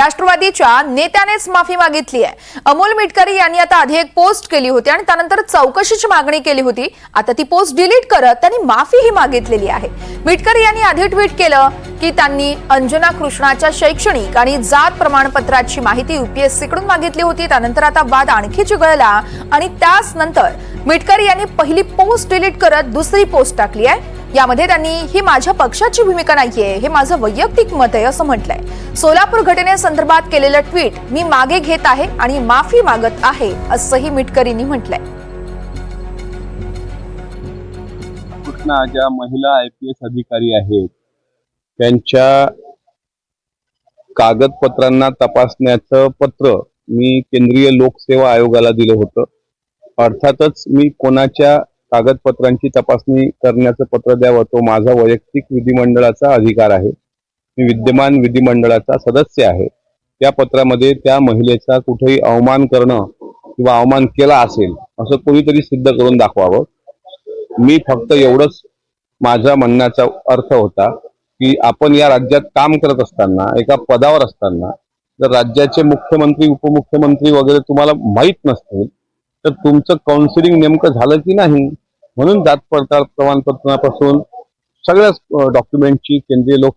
राष्ट्रवादीच्या नेत्यानेच माफी मागितली आहे. अमोल मिटकरी यांनी आता आधी एक पोस्ट केली होती आणि त्यानंतर चौकशीची मागणी केली होती. आता ती पोस्ट डिलीट करत त्यांनी माफीही मागितलेली आहे. मिटकरी यांनी आधी ट्विट केलं की त्यांनी अंजना कृष्णाच्या शैक्षणिक आणि जात प्रमाणपत्राची माहिती युपीएससी कडून मागितली होती. त्यानंतर आता वाद आणखी चिघळला आणि त्याच नंतर मिटकरी यांनी पहिली पोस्ट डिलीट करत दुसरी पोस्ट टाकली आहे. यामध्ये त्यांनी ही माझ्या पक्षाची भूमिका नाहीये हे माझं वैयक्तिक मत आहे असं म्हटलंय. सोलापूर घटनेसंदर्भात केलेलं ट्विट मी मागे घेत आहे आणि माफी मागत आहे असंही मिटकरींनी म्हटलंय. कृष्णा ज्या महिला आय पी एस अधिकारी आहेत त्यांच्या कागदपत्रांना तपासण्याचं पत्र मी केंद्रीय लोकसेवा आयोगाला दिलं होतं. अर्थातच मी कोणाच्या कागदपत्रांची तपासणी करण्याचं पत्र द्यावं तो माझा वैयक्तिक विधिमंडळाचा अधिकार आहे. मी विद्यमान विधिमंडळाचा सदस्य आहे. त्या पत्रामध्ये त्या महिलेचा कुठेही अवमान करणं किंवा अवमान केला असेल असं कोणीतरी सिद्ध करून दाखवावं. मी फक्त एवढंच माझ्या म्हणण्याचा अर्थ होता की आपण या राज्यात काम करत असताना एका पदावर असताना जर राज्याचे मुख्यमंत्री उपमुख्यमंत्री वगैरे तुम्हाला माहीत नसतील तर तुमचं काउन्सिलिंग नेमकं झालं की नाही? म्हणून जात पडताळ प्रमाणपत्रापासून सगळ्याच डॉक्युमेंटची केंद्रीय लोक